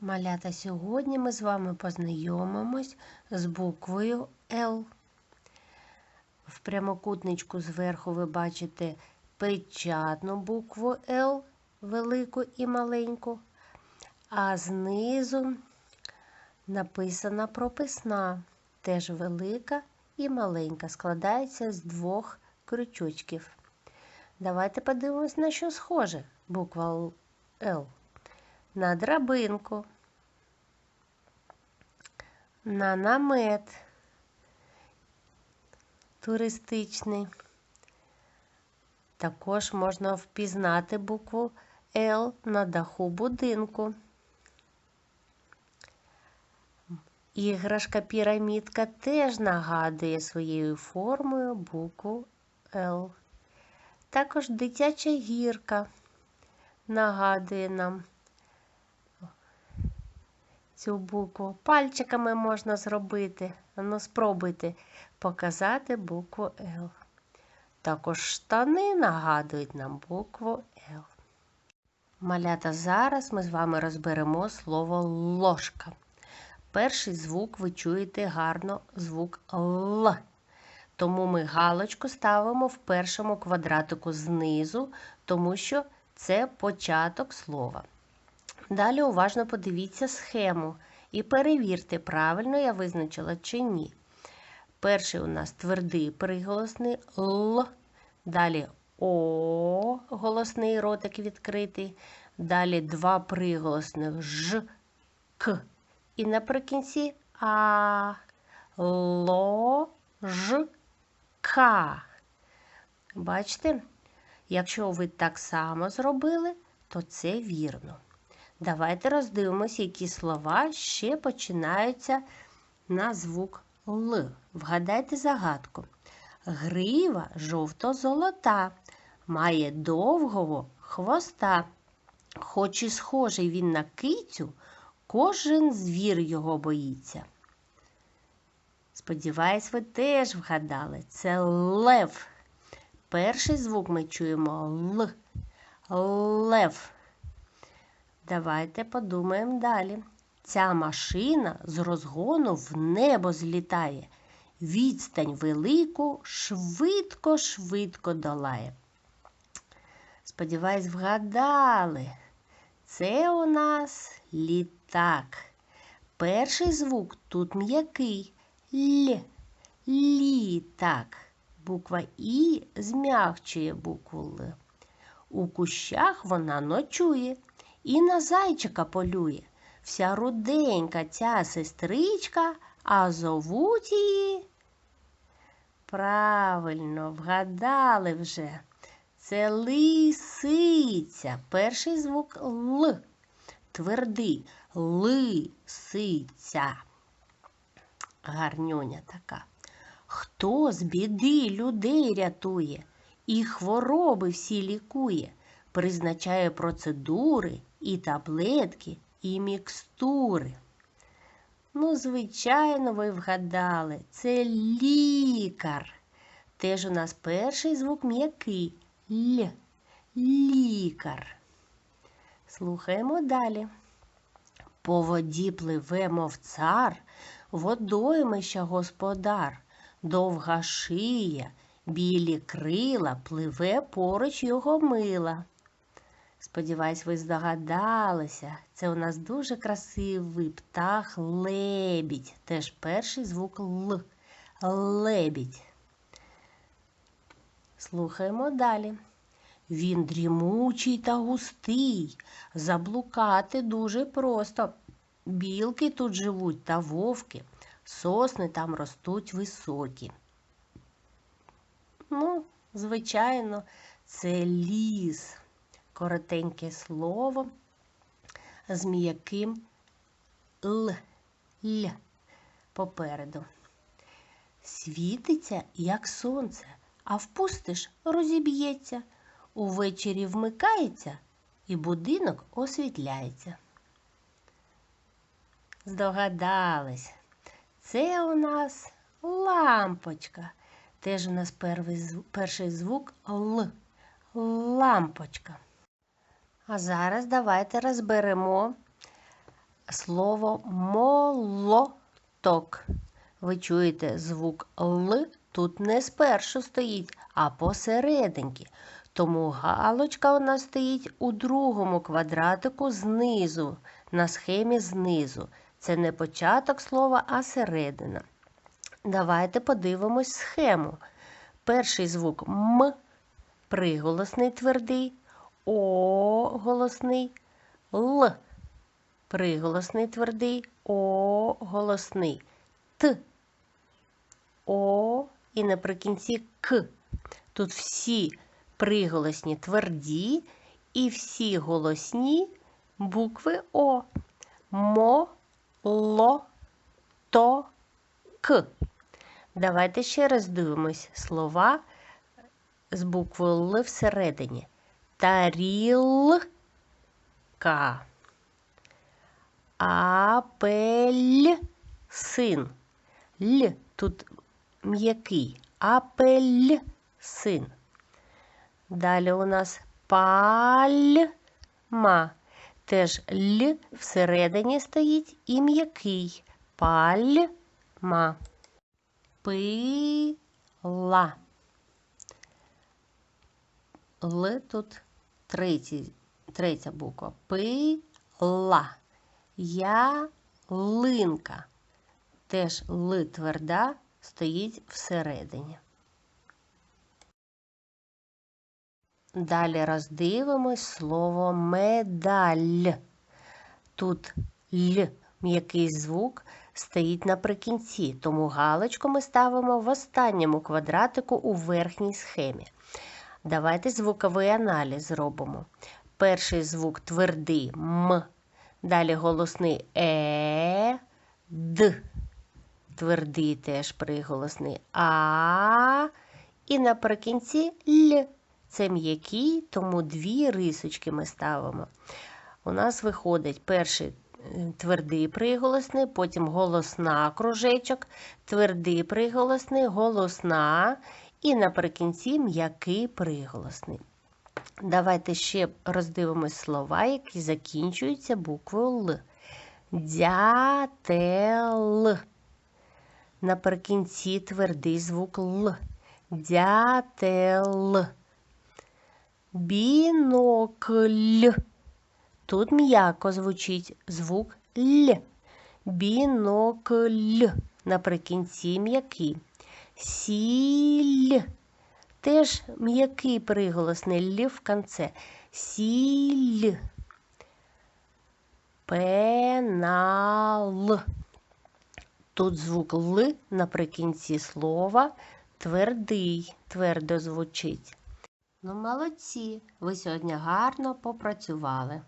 Малята, сьогодні ми з вами познайомимось з буквою Л. В прямокутничку зверху ви бачите печатну букву Л, велику і маленьку, а знизу написана прописна, теж велика і маленька, складається з двох крючочків. Давайте подивимось, на що схоже буква Л. На драбинку, на намет туристичний. Також можна впізнати букву Л на даху будинку. Іграшка пірамідка теж нагадує своєю формою букву Л. Також дитяча гірка нагадує нам цю букву. Пальчиками можна зробити. Ну, спробуйте показати букву Л. Також штани нагадують нам букву Л. Малята, зараз ми з вами розберемо слово ложка. Перший звук ви чуєте гарно звук Л. Тому ми галочку ставимо в першому квадратику знизу, тому що це початок слова. Далі уважно подивіться схему і перевірте, правильно я визначила чи ні. Перший у нас твердий приголосний Л. Далі О, голосний ротик відкритий. Далі два приголосних Ж, К. І наприкінці А, Ло, Ж, К. Бачите? Якщо ви так само зробили, то це вірно. Давайте роздивимося, які слова ще починаються на звук Л. Вгадайте загадку. Грива жовто-золота, має довгого хвоста. Хоч і схожий він на кицю, кожен звір його боїться. Сподіваюсь, ви теж вгадали. Це лев. Перший звук ми чуємо Л. Лев. Давайте подумаємо далі. Ця машина з розгону в небо злітає. Відстань велику швидко-швидко долає. Сподіваюсь, вгадали. Це у нас літак. Перший звук тут м'який Л. Літак. Буква І змягчує букву Л. У кущах вона ночує і на зайчика полює. Вся руденька ця сестричка, а зовуть її. Правильно, вгадали вже. Це лисиця. Перший звук Л. Твердий лисиця. Гарнюня така. Хто з біди людей рятує і хвороби всі лікує, призначає процедури і таблетки, і мікстури. Ну, звичайно, ви вгадали, це лікар. Теж у нас перший звук м'який Л. Лікар. Слухаємо далі. По воді пливе, мов цар, водоймища господар, довга шия, білі крила, пливе поруч його мила. Сподіваюсь, ви здогадалися. Це у нас дуже красивий птах лебідь. Теж перший звук Л. Лебідь. Слухаємо далі. Він дрімучий та густий, заблукати дуже просто. Білки тут живуть та вовки, сосни там ростуть високі. Ну, звичайно, це ліс, коротеньке слово з м'яким Л, Л попереду. Світиться, як сонце, а впустиш розіб'ється. Увечері вмикається і будинок освітляється. Здогадались, це у нас лампочка. Теж у нас перший звук Л. Лампочка. А зараз давайте розберемо слово молоток. Ви чуєте звук Л тут не спершу стоїть, а посерединки. Тому галочка у нас стоїть у другому квадратику знизу, на схемі знизу. Це не початок слова, а середина. Давайте подивимось схему. Перший звук М, приголосний твердий, О голосний, Л, приголосний твердий, О голосний, Т, О і наприкінці К. Тут всі приголосні тверді і всі голосні букви О. Мо, ло, то, к. Давайте ще раз дивимось слова з буквою Л всередині. Тарілка. Апельсин. Л тут м'який. Апельсин. Далі у нас пальма. Теж Л всередині стоїть і м'який. Пальма. Пила. Л тут третій, третя буква. Пила. Ялинка. Теж Л тверда стоїть всередині. Далі роздивимось слово медаль. Тут Л м'який звук стоїть наприкінці, тому галочку ми ставимо в останньому квадратику у верхній схемі. Давайте звуковий аналіз зробимо. Перший звук твердий М. Далі голосний Е, Д. Твердий теж приголосний А. І наприкінці Л. Це м'який, тому дві рисочки ми ставимо. У нас виходить перший твердий приголосний, потім голосна кружечок, твердий приголосний, голосна і наприкінці м'який приголосний. Давайте ще роздивимось слова, які закінчуються буквою Л. Дятел. Наприкінці твердий звук Л. Дятел. Бінокль. Тут м'яко звучить звук Л. Бінокль. Наприкінці м'який. Сіль. Теж м'який приголосний Л в конце. Сіль. Пенал. Тут звук Л наприкінці слова твердий, твердо звучить. Ну, молодці, ви сьогодні гарно попрацювали.